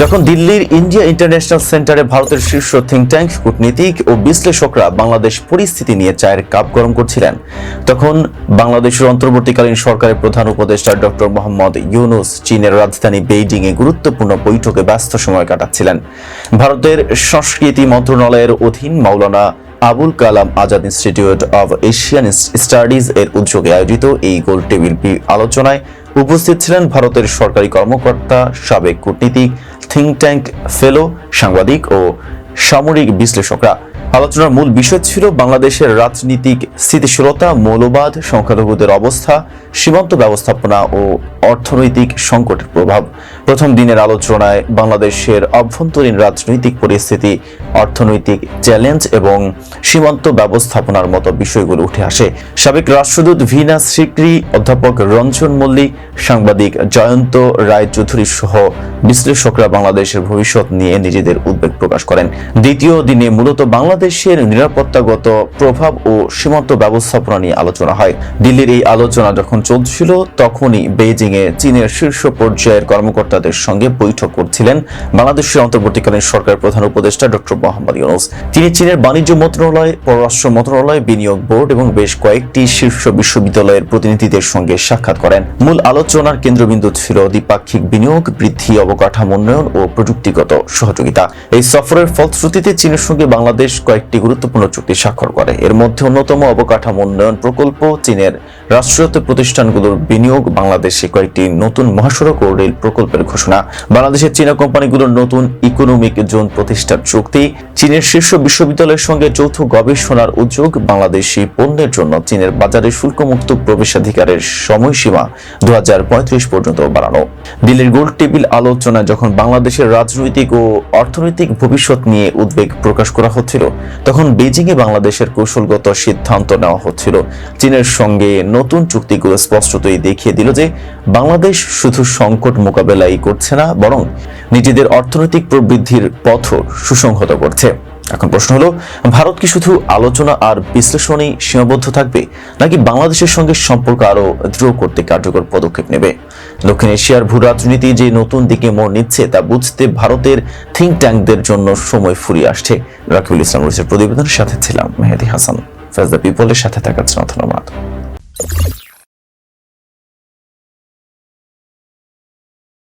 যখন দিল্লির India international সেন্টারে ভারতের শীর্ষ থিঙ্ক ট্যাঙ্ক কূটনীতিক ও বিশ্লেষকরা বাংলাদেশ পরিস্থিতি নিয়ে চায়ের কাপ গরম করছিলেন, তখন বাংলাদেশের অন্তর্বর্তীকালীন সরকারের প্রধান উপদেষ্টা ডক্টর মোহাম্মদ ইউনুস চীনের রাজধানী বেইজিং এ গুরুত্বপূর্ণ বৈঠকে ব্যস্ত সময় কাটাচ্ছিলেন। ভারতের সংস্কৃতি মন্ত্রণালয়ের অধীন Maulana Abul Kalam Azad institute of Asian studies এর উদ্যোগে আয়োজিত এই গোল টেবিল আলোচনায় উপস্থিত ছিলেন ভারতের সরকারি কর্মকর্তা, সাবেক কূটনীতিক থিঙ্ক ট্যাঙ্ক ফেলো সাংবাদিক ও সামরিক বিশ্লেষকরা আলোচনার মূল বিষয় ছিল বাংলাদেশের রাজনীতিক স্থিতিশীলতা, মৌলবাদ, সংখ্যালঘুদের অবস্থা, সীমান্ত ব্যবস্থাপনা ও অর্থনৈতিক সংকটের প্রভাব। প্রথম দিনের আলোচনায় বাংলাদেশের অভ্যন্তরীণ রাজনৈতিক পরিস্থিতি, অর্থনৈতিক চ্যালেঞ্জ এবং সীমান্ত ব্যবস্থাপনার মতো বিষয়গুলো উঠে আসে। সাবেক রাষ্ট্রদূত ভিনা সিকরি, অধ্যাপক রঞ্জন মল্লিক, সাংবাদিক জয়ন্ত রায় চৌধুরী সহ বিশ্লেষকরা বাংলাদেশের ভবিষ্যৎ নিয়ে নিজেদের উদ্বেগ প্রকাশ করেন। দ্বিতীয় দিনে মূলত বাংলাদেশের নিরাপত্তাগত প্রভাব ও সীমান্ত ব্যবস্থাপনা নিয়ে আলোচনা হয়। দিল্লির এই আলোচনা যখন চলছিল, তখনই বেইজিং এ চীনের শীর্ষ পর্যায়ের কর্মকর্তাদের সঙ্গে বৈঠক করছিলেন বাংলাদেশের অন্তর্বর্তীকালীন সরকারের প্রধান উপদেষ্টা ডক্টর মোহাম্মদ ইউনুস। তিনি চীনের বাণিজ্য মন্ত্রণালয়, পররাষ্ট্র মন্ত্রণালয়, বিনিয়োগ বোর্ড এবং বেশ কয়েকটি শীর্ষ বিশ্ববিদ্যালয়ের প্রতিনিধিদের সঙ্গে সাক্ষাৎ করেন। মূল আলোচনার কেন্দ্রবিন্দু ছিল দ্বিপাক্ষিক বিনিয়োগ, বৃদ্ধি, অবকাঠামো উন্নয়ন ও প্রযুক্তিগত সহযোগিতা। এই সফরের ফলশ্রুতিতে চীনের সঙ্গে বাংলাদেশ কয়েকটি গুরুত্বপূর্ণ চুক্তি স্বাক্ষর করে। এর মধ্যে অন্যতম অবকাঠামো উন্নয়ন প্রকল্প, চীনের রাষ্ট্রায়ত্ত প্রতিষ্ঠানগুলোর বিনিয়োগ, বাংলাদেশে কয়েকটি নতুন মহাসড়ক ও রেল প্রকল্পের ঘোষণা, বাংলাদেশের চীনা কোম্পানিগুলোর নতুন ইকোনমিক জোন প্রতিষ্ঠার চুক্তি, চীনের শীর্ষ বিশ্ববিদ্যালয়ের সঙ্গে যৌথ গবেষণার উদ্যোগ, বাংলাদেশি পণ্যের জন্য চীনের বাজারে শুল্কমুক্ত প্রবেশাধিকারের সময়সীমা দু হাজার পঁয়ত্রিশ পর্যন্ত বাড়ানো। দিল্লির গোল টেবিল আলোচনায় যখন বাংলাদেশের রাজনৈতিক ও অর্থনৈতিক ভবিষ্যৎ নিয়ে উদ্বেগ প্রকাশ করা হচ্ছিল তখন বেজিংয়ে বাংলাদেশের কৌশলগত সিদ্ধান্ত নেওয়া হচ্ছিল। চীনের সঙ্গে নতুন চুক্তিগুলো স্পষ্টতই দেখিয়ে দিল যে বাংলাদেশ শুধু সংকট মোকাবেলাই করছে না, বরং নিজেদের অর্থনৈতিক প্রবৃদ্ধির পথ সুসংহত করছে। এখন প্রশ্ন হলো, ভারত কি শুধু আলোচনা আর বিশ্লেষণেই সীমাবদ্ধ থাকবে, নাকি বাংলাদেশের সঙ্গে সম্পর্ক আরও দৃঢ় করতে কার্যকর পদক্ষেপ নেবে? দক্ষিণ এশিয়ার ভূ রাজনীতি যে নতুন দিকে মোড় নিচ্ছে তা বুঝতে ভারতের থিঙ্ক ট্যাঙ্কদের জন্য সময় ফুরিয়ে আসছে। রাকিবুল ইসলাম রয়েছে প্রতিবেদনের সাথে ছিলাম মেহেদি হাসান। ফেজ দ্য পিপলের সাথে থাকার জন্য ধন্যবাদ।